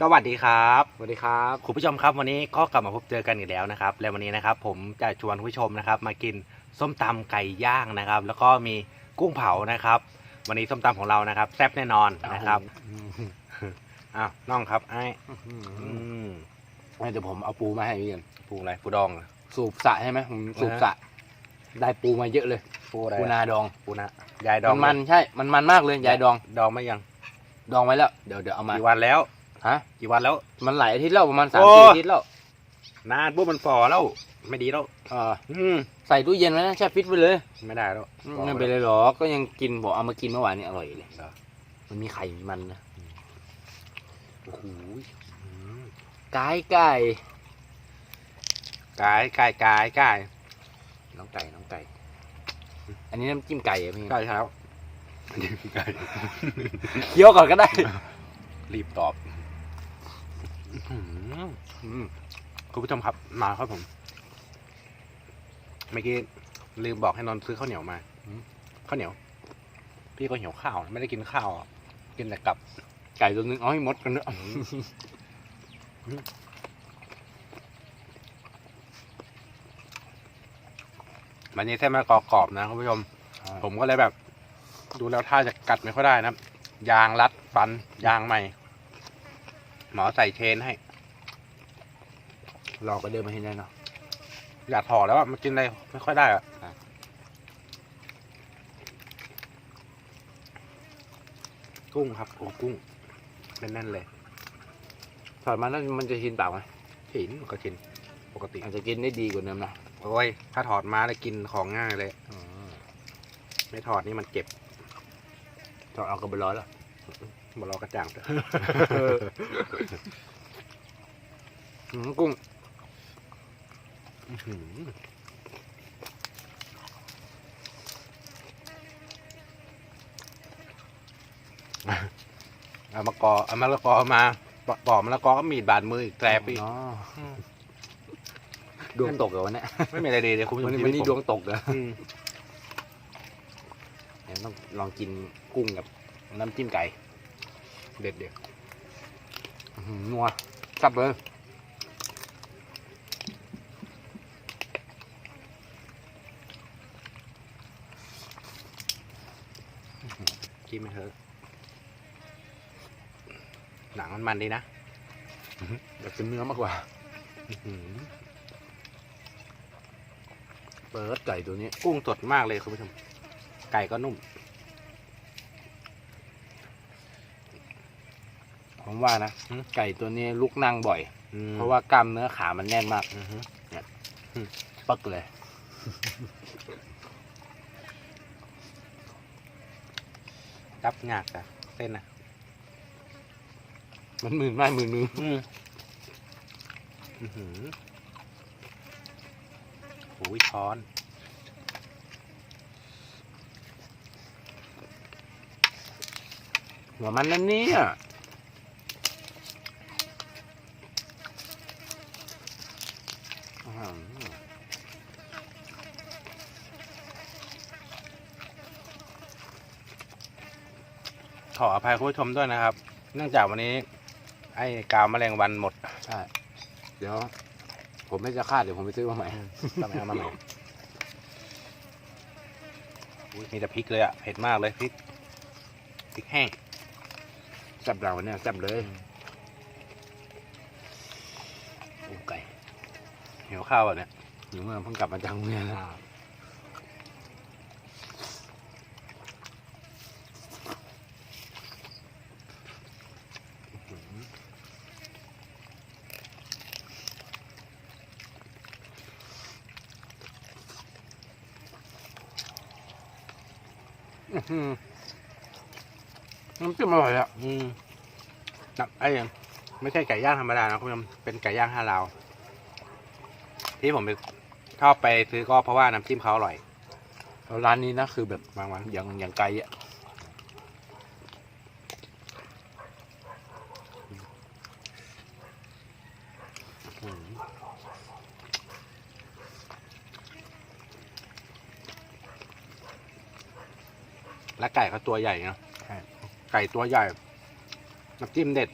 สวัสดีครับสวัสดีครับคุณผู้ชมครับวันนี้ก็กลับมาพบเจอกันอีกแล้วนะครับ และวันนี้นะครับผมจะชวนคุณผู้ชมนะครับมากินส้มตำไก่ย่างนะครับ แล้วก็มีกุ้งเผานะครับ วันนี้ส้มตำของเรานะครับแซ่บแน่นอนนะครับอ้าวน้องครับไอ้อืมเดี๋ยวผมเอาปูมาให้พี่กันปูอะไรปูดองเหรอสูบสระใช่ไหมผมสูบสระได้ปูมาเยอะเลยปูอะไรปูนาดองปูนายายดองมันมันใช่ มันมันมากเลยยายดองดองไม่ยัง ดองไว้แล้ว เดี๋ยวเดี๋ยวเอามากี่วันแล้ว ฮะกี่วันแล้ว มันหลายอาทิตย์แล้วประมาณสามโอ้สี่อาทิตย์แล้วนานปุ๊บมันฝ่อแล้ว ไม่ดีแล้วเอออืมใส่ตู้เย็นไว้นะแช่ฟิตไว้เลยไม่ได้แล้วฝ่อไม่เป็นไรหรอกก็ยังกินผมเอามากินเมื่อวานนี้อร่อยเลยเหรอมันมีไข่มีมันนะโอ้โหอืมไก่ไก่กายกายกายกายน้องไก่น้องไก่ อันนี้น้ำจิ้มไก่อะพี่กายเช้าอันนี้กายเคี้ยวก่อนก็ได้ รีบตอบอื้อหืออืม คุณผู้ชมครับ มาครับผม เมื่อกี้ลืมบอกให้นนท์ซื้อข้าวเหนียวมาข้าวเหนียว พี่ก็หิวข้าว ไม่ได้กินข้าวอะกินแต่กับ ไก่ตัวนึงเอาให้หมดกันเนอะมันนี้เส้นมะละกอกรอบนะคุณผู้ชม ผมก็เลยแบบ ดูแล้วท่าจะกัดไม่ค่อยได้นะครับยางรัดฟัน ยางใหม่ หมอใส่เชนให้รอก็เดินมาให้ได้เนาะอยากถอดแล้วอะมันกินอะไรไม่ค่อยได้อะครับกุ้งครับโอ้กุ้งแน่นๆเลยถอดมาแล้วมันจะชินปากไหมหินก็กินปกติอาจจะกินได้ดีกว่าเดิมนะโอ้ยถ้าถอดมาแล้วกินของง่ายเลยไม่ถอดนี่มันเจ็บถอดเอากระเบนร้อยแล้ว บรอกระจ่างเถอะอืมกุ้งอื้อหือเอามะกอเอามะละกอมาปปอกมะละกอก็มีดบาดมืออีกแตรปีกอ๋อดวงตกเหรอวันเนี้ยไม่มีอะไรดีเลยคุณผู้ชวัมนนี้ชีวันวินี้ตดผวมงตกเหรออืม เดี๋ยวต้องลองกินกุ้งกับน้ำจิ้มไก่ เด็ดเด็ดอื้อหือนัวซับเลยกินไปเถอะหนังมันมันดีนะอยากกินเนื้อมากกว่าอื้อหือเปิดไก่ตัวนี้ กุ้งสดมากเลยคุณผู้ชม ไก่ก็นุ่ม ผมว่านะหืม ไก่ตัวนี้ลุกนั่งบ่อยอืมเพราะว่ากล้ามเนื้อขามันแน่นมากอือฮึปักเลยจับงากอะเส้นนะมันหมื่นไม่หมื่นมืออืมอือหือโอ้ยช้อนหัวมันนั่นเนี่ยอื้อหือ ขออภัยคุณผู้ชมด้วยนะครับ เนื่องจากวันนี้ ไอ้กาวแมลงวันหมดใช่ เดี๋ยว ผมไม่จะคาดเดี๋ยวผมไปซื้อมาใหม่ ต้องไปเอามาใหม่อุ๊ยมีแต่พริกเลยอะเผ็ดมากเลยพริกพริกแห้งแซ่บเราเนี่ยแซ่บเลยอืมโอ้ไก่หิวข้าวแบบเนี้ยหนูเมื่อเพิ่งกลับมาจากโรงเรียน นะอื้อหือน้ำจิ้มอร่อยอะอืมนับไอ้ไม่ใช่ไก่ย่างธรรมดานะคุณผู้ชมเป็นไก่ย่างห้าลาว ที่ผมชอบไปซื้อก็เพราะว่าน้ำจิ้มเขาอร่อยแล้วร้านนี้นะคือแบบบางวันอย่างอย่างไก่อะ อืม และไก่เขาตัวใหญ่นะไก่ตัวใหญ่น้ำจิ้มเด็ด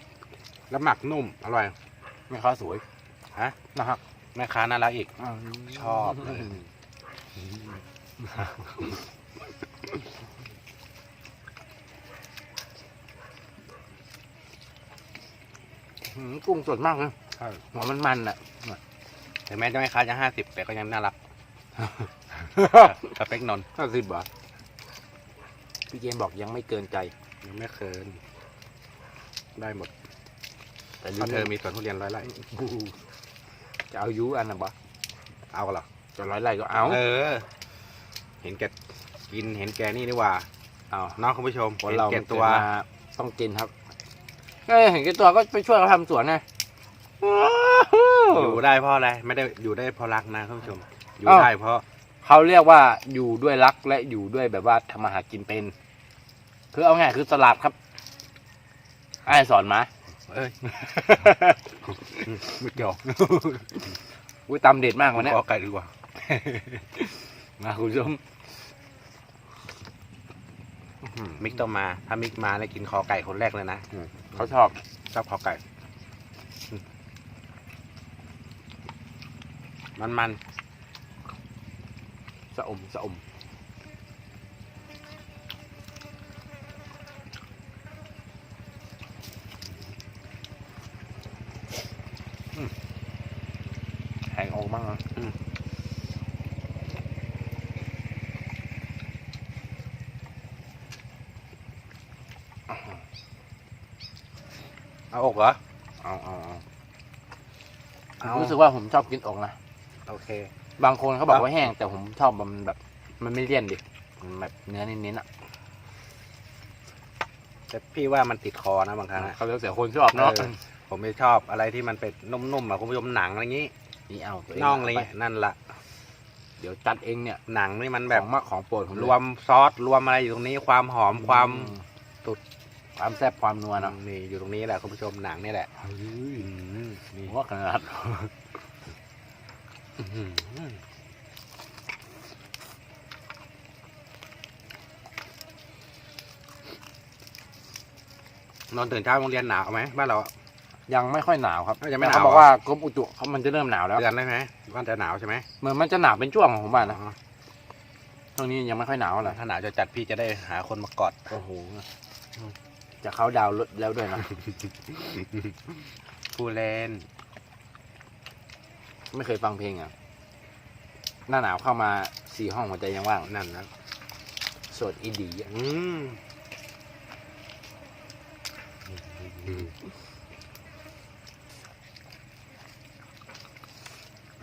แล้วหมักนุ่ม อร่อยแม่ค้าสวยฮะนะครับแม่ค้าน่ารักอีกชอบเลยอืมกุ้งสดมากเลยใช่หัวมันมันๆอะถึงแม้จะแม่ค้าจะห้าสิบแต่ก็ยังน่ารัก สเปกนนท์ห้าสิบบาท พี่เกมบอกยังไม่เกินใจ ยังไม่เคิน ได้หมด แต่เพราะเธอมีสวนทุเรียนร้อยไร่จะเอายุอันนะบะเอากันเหรอจะร้อยไร่ก็เอา เออ เห็นแกกินเห็นแกนี่นี่หว่าเอาน้องคุณผู้ชมคนเห็นเราแกมันตัวเกิดมาต้องกินครับเอ้ยเห็นแกตัวก็ไปช่วยเขาทำสวนไงอยู่ได้เพราะอะไรไม่ได้อยู่ได้เพราะรักนะคุณผู้ชม อยู่อ้าวได้เพราะเขาเรียกว่าอยู่ด้วยรักและอยู่ด้วยแบบว่าทำมาหากินเป็น คือเอาง่ายคือสลัดครับไอ้ายสอนมาเอ้ยไม่เกี่ยวอุ้ยตำเด็ดมากวันเนี้ย ขอไก่ดีกว่า นะคุณผู้ชมมิกต้องมา ถ้ามิกมาแล้วกินคอไก่คนแรกเลยนะเขาชอบชอบคอไก่ มันมันสะอมสะอม แหงออกบ้างนะๆเอาอกเหรอเอาเอาเอาเอารู้สึกว่าผมชอบกินอกนะ โอเค บางคนเขาบอกว่าแห้ง แต่ผมชอบมันแบบ มันไม่เลี่ยนดิมันแบบเนื้อเน้นๆอะแต่พี่ว่ามันติดคอนะบางครั้งอะเขาเรียกเสียคนชอบเนาะเออ ผมไม่ชอบอะไรที่มันเป็นนุ่มๆอะคุณผู้ชมหนังอะไรอย่างงี้นี่เอาตัวเน่องอะไรเาไปเงี้ยนั่นละเดี๋ยวจัดเองเนี่ยหนังนี่มันแบแบบบมากของโปรดผมเลยรวมซอสรวมอะไรอยู่ตรงนี้ความหอมความอืสุดความแซ่บความนัวเนาะนี่อยู่ตรงนี้แหละคุณผู้ชมหนังนี่แหละอืมผนี่มว่าขนาดอื้อหือนอนตื่นเช้าโรงเรียนหนาวไหมบ้านเรา ยังไม่ค่อยหนาวครับยังไม่หนาวเขาบอกว่ากรมอุตุเขามันจะเริ่มหนาวแล้วเดือนได้ไหมบ้านจะหนาวใช่ไหมเหมือนมันจะหนาวเป็นช่วงของผมว่านะอ๋อช่วงนี้ยังไม่ค่อยหนาวอะไรถ้าหนาวจะจัดพี่จะได้หาคนมากอดโอ้โหจะเข้าดาวน์แล้วด้วยนะผู้เล่นไม่เคยฟังเพลงอะ หน้าหนาวเข้ามาสี่ห้องหัวใจยังว่างนั่นนะโสดอีดีอะอืม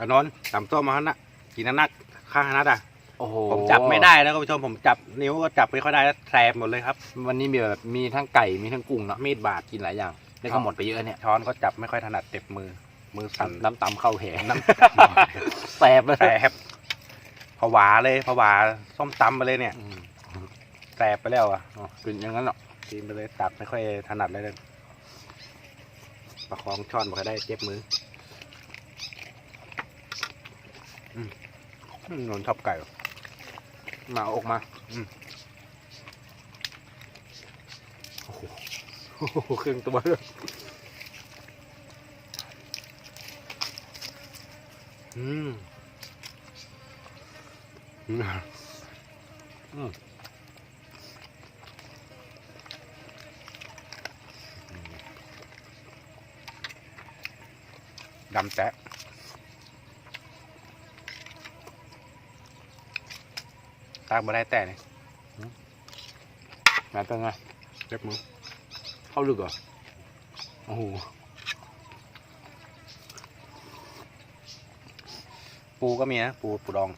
อานนท์ตำส้มมาฮะนะกี่นัดนัดข้างนัดอะโอ้โหผมจับไม่ได้นะคุณผู้ชมผมจับนิ้วก็จับไม่ค่อยได้แล้วแสบหมดเลยครับ วันนี้มีแบบมีทั้งไก่มีทั้งกุ้งเนาะมีดบาดกินหลายอย่างได้ก็หมดไปเยอะเนี่ยช้อนก็จับไม่ค่อยถนัดเจ็บมือ มือสั่นน้ำตำเข้าแหน้แสบเลยำแสบผวาเลยผวาส้มตำไปเลยเนี่ยอืมแสบไปแล้วอะอ๋อเป็นอย่างนั้นเหรอกินไปเลยตับไม่ค่อยถนัดเลยเลยประคองช้อนมาก็ได้เจ็บมืออืม นนท์ชอบไก่ มาออกมาอืมโอ้โหโอ้โหครึ่งตัวเลยอืมอืมอืมดำแตะ ตากมาได้แต่เนี่ยงานเป็นไงเจ็บมือเข้าลึกเหรอโอ้โหปูก็มีนะปูปูดอง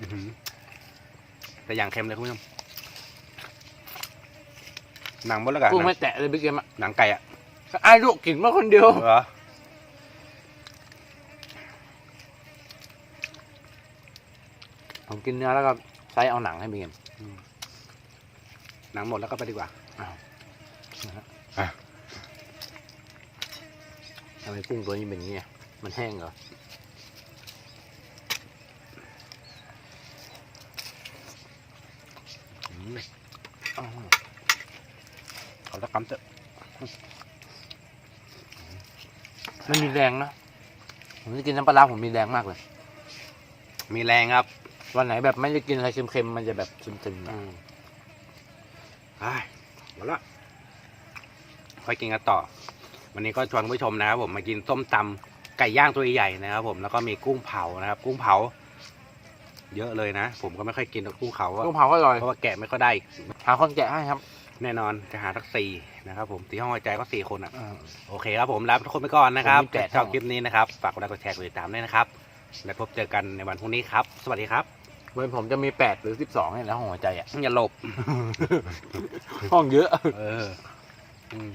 อื้อหือแต่อย่างเค็มเลยคุณผู้ชมหนังหมดแล้วกันกุ้งไม่แตะเลยพี่เกมอะหนังไก่อะไอ้ลูกกินมาคนเดียวเหรอ ผมกินเนื้อแล้วก็ใช้เอาหนังให้พี่เกมหนังหมดแล้วก็ไปดีกว่าทำไมกุ้งตัวนี้เป็นอย่างนี้อะมันแห้งเหรออ้าวขอสักคำเถอะมันมีแรงนะผมจะกินน้ำปลาร้าผมมีแรงมากเลย มีแรงครับ วันไหนแบบไม่ได้กินอะไรเค็มๆมันจะแบบซึมๆนะอืมไอ้หมดละค่อยกินกันต่อ วันนี้ก็ชวนคุณผู้ชมนะครับผมมากินส้มตำไก่ย่างตัวใหญ่ๆนะครับผมแล้วก็มีกุ้งเผานะครับ กุ้งเผา เยอะเลยนะ ผมก็ไม่ค่อยกินกุ้งเผาอะกุ้งเผาก็อร่อยเพราะว่าแกะไม่ค่อยได้ หาคนแกะให้ครับแน่นอนจะหาสักสี่นะครับผมตีห้องหัวใจก็สี่คนอะ อ่า โอเคครับผมลาทุกคนไปก่อนนะครับผมมีแปดชอบห้อง คลิปนี้นะครับ ฝากกดไลค์กดแชร์กดติดตามด้วยนะครับ และพบเจอกันในวันพรุ่งนี้ครับ สวัสดีครับ เหมือนผมจะมีแปดหรือสิบสองนี่แหละห้องหัวใจอะอย่าหลบ ห้องเยอะ เออ อืม